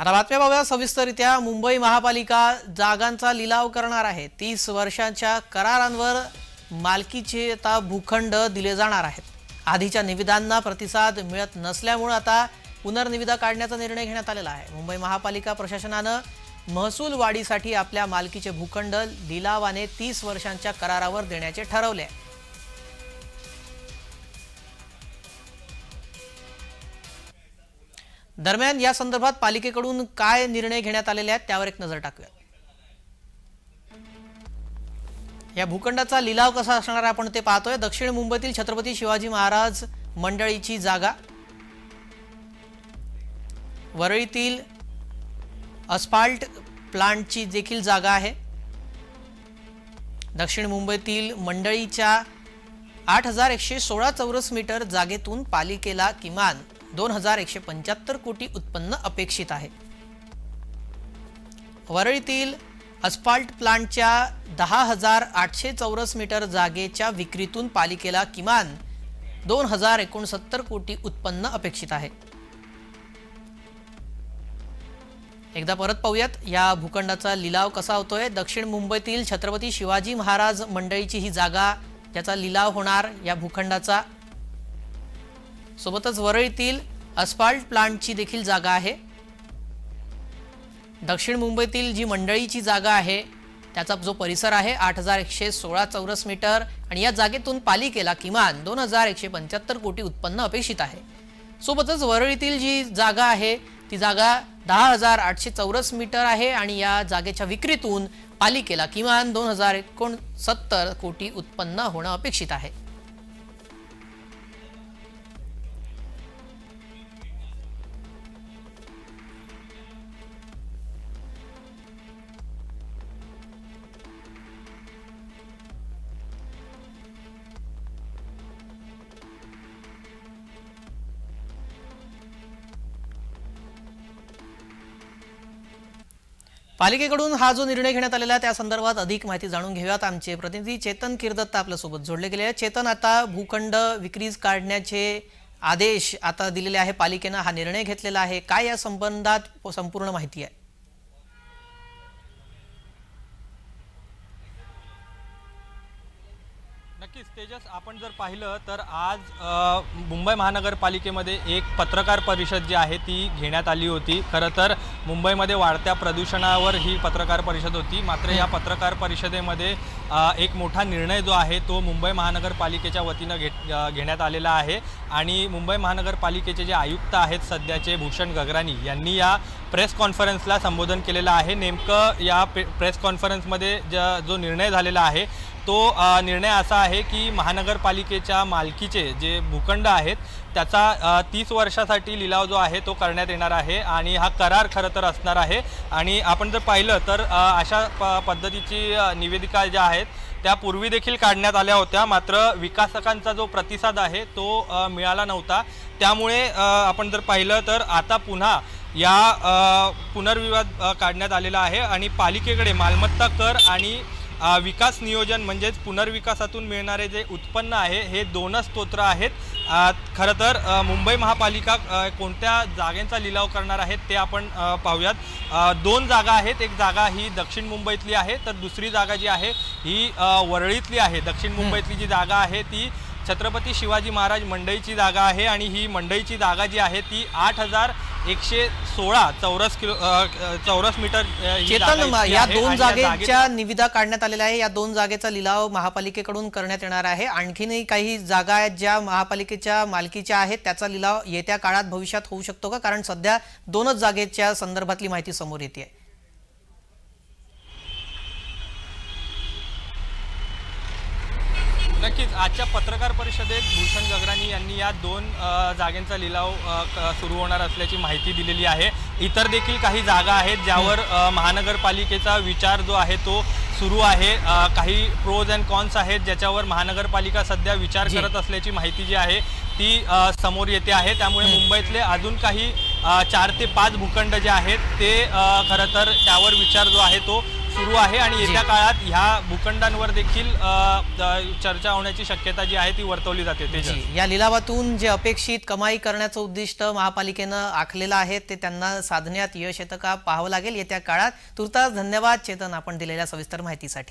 आता बातम्या पाहूया. सविस्तररित्या मुंबई महापालिका जागांचा लिलाव करणार आहे. तीस वर्षांच्या करारांवर मालकीचे आता भूखंड दिले जाणार आहेत. आधीच्या निविदांना प्रतिसाद मिळत नसल्यामुळे आता पुनर्निविदा काढण्याचा निर्णय घेण्यात आलेला आहे. मुंबई महापालिका प्रशासनानं महसूल वाढीसाठी आपल्या मालकीचे भूखंड लिलावाने तीस वर्षांच्या करारावर देण्याचे ठरवले आहे. दरम्यान या संदर्भात पालिकेकडून काय निर्णय घेण्यात आलेले आहेत त्यावर एक नजर टाकूया या भूखंडाचा लिलाव कसा असणार आहे आपण ते पाहतोय. दक्षिण मुंबईतील छत्रपती शिवाजी महाराज मंडळीची जागा. वरळीतील अस्फाल्ट प्लांटची देखील जागा आहे. दक्षिण मुंबईतील मंडळीच्या आठ हजार एकशे सोळा चौरस मीटर जागेतून पालिकेला किमान दोन हजार एकशे पंच्याहत्तर कोटी उत्पन्न अपेक्षित आहे. वरळीतील अस्फाल्ट प्लांटच्या दहा हजार आठशे चौरस मीटर जागेच्या विक्रीतून पालिकेला किमान दोन हजार एकोणसत्तर कोटी उत्पन्न अपेक्षित आहे. एकदा परत पाहूयात या भूखंडाचा लिलाव कसा होतोय? दक्षिण मुंबईतील छत्रपती शिवाजी महाराज मंडळीची ही जागा ज्याचा लिलाव होणार या भूखंडाचा सोबतच वरळीतील अस्फाल्ट प्लांटची देखील जागा आहे. दक्षिण मुंबईतील जी मंडळीची जागा आहे त्याचा जो परिसर आहे आठ हजार एकशे सोळा चौरस मीटर आणि या जागेतून पालिकेला किमान दोन हजार एकशे पंच्याहत्तर कोटी उत्पन्न अपेक्षित आहे. सोबतच वरळीतील जी जागा आहे ती जागा दहा हजार आठशे चौरस मीटर आहे आणि या जागेच्या विक्रीतून पालिकेला किमान दोन हजार एकोणसत्तर कोटी उत्पन्न होणं अपेक्षित आहे. पालिकेकडून हा जो निर्णय घेण्यात आलेला आहे त्या संदर्भात अधिक माहिती जाणून घेऊयात आमचे प्रतिनिधी चेतन किरदत्त आपल्यासोबत जोडले गेले आहेत. चेतन आता भूखंड विक्रीज काढण्याचे आदेश आता दिलेले आहे पालिकेनं हा निर्णय घेतलेला आहे. काय या संबंधात संपूर्ण माहिती आहे? नक्कीच. तेजस आपण जर पाहिलं तर आज मुंबई महानगरपालिकेमध्ये एक पत्रकार परिषद जी आहे ती घेण्यात आली होती. खरं तर मुंबईमध्ये वाढत्या प्रदूषणावर ही पत्रकार परिषद होती. मात्र या पत्रकार परिषदेमध्ये एक मोठा निर्णय जो आहे तो मुंबई महानगरपालिकेच्या वतीनं घे घेण्यात आलेला आहे. आणि मुंबई महानगरपालिकेचे जे आयुक्त आहेत सध्याचे भूषण गगरानी यांनी या प्रेस कॉन्फरन्सला संबोधन केलेलं आहे. नेमकं या पे प्रेस कॉन्फरन्समध्ये ज जो निर्णय झालेला आहे तो निर्णय असा आहे की महानगरपालिकेच्या मालकीचे जे भूखंड आहेत त्याचा तीस वर्षासाठी लिलाव जो आहे तो करण्यात येणार आहे आणि हा करार खरं तर असणार आहे. आणि आपण जर पाहिलं तर अशा प पद्धतीची निवेदिका ज्या आहेत त्या पूर्वी देखील काढण्यात आल्या होत्या. मात्र विकासकांचा जो प्रतिसाद आहे तो मिळाला नव्हता. त्यामुळे आपण जर पाहिलं तर आता पुन्हा या पुनर्विवाद काढण्यात आलेला आहे. आणि पालिकेकडे मालमत्ता कर आणि विकास नियोजन म्हणजेच पुनर्विकासातून मिळणारे जे उत्पन्न आहे हे दोनच स्तोत्र आहेत. खरं तर मुंबई महापालिका कोणत्या जागांचा लिलाव करणार आहेत ते आपण पाहूयात. दोन जागा आहेत. एक जागा ही दक्षिण मुंबईतली आहे तर दुसरी जागा जी आहे ही वरळीतली आहे. दक्षिण मुंबईतली जी जागा आहे ती छत्रपती शिवाजी महाराज मंडईची जागा आहे आणि ही मंडईची जागा जी आहे ती आठ हजार एकशे सोळा चौरस किलो चौरस मीटर जागा चेतन इतकी या आहे दोन आणि जागेच्या निविदा काढण्यात आलेल्या आहे. या दोन जागेचा लिलाव महापालिकेकडून करण्यात येणार आहे. आणखीनही काही जागा आहेत ज्या महापालिकेच्या मालकीच्या आहेत. त्याचा लिलाव येत्या काळात भविष्यात होऊ शकतो का? कारण सध्या दोनच जागेच्या संदर्भातली माहिती समोर येते नक्कीच. आजच्या पत्रकार परिषदेत भूषण गगरानी यांनी या दोन जागांचा लिलाव सुरू होणार असल्याची माहिती दिलेली आहे. इतर देखील काही जागा आहेत ज्यावर महानगरपालिकेचा विचार जो आहे तो सुरू आहे. काही प्रोज अँड कॉन्स आहेत ज्याच्यावर महानगरपालिका सध्या विचार. करत असल्याची माहिती जी आहे ती समोर येते आहे. त्यामुळे मुंबईतले अजून काही चार ते पाच भूखंड जे आहेत ते खरं तर त्यावर विचार जो आहे तो सुरू आहे आणि येत्या काळात ह्या भूखंडांवर देखील चर्चा होण्याची शक्यता जी आहे ती वर्तवली जाते या लिलावातून जे अपेक्षित कमाई करण्याचं उद्दिष्ट महापालिकेनं आखलेलं आहे ते त्यांना साधण्यात यश येतं का पाहावं लागेल. येत्या काळात तुर्तास धन्यवाद चेतन आपण दिलेल्या सविस्तर माहितीसाठी.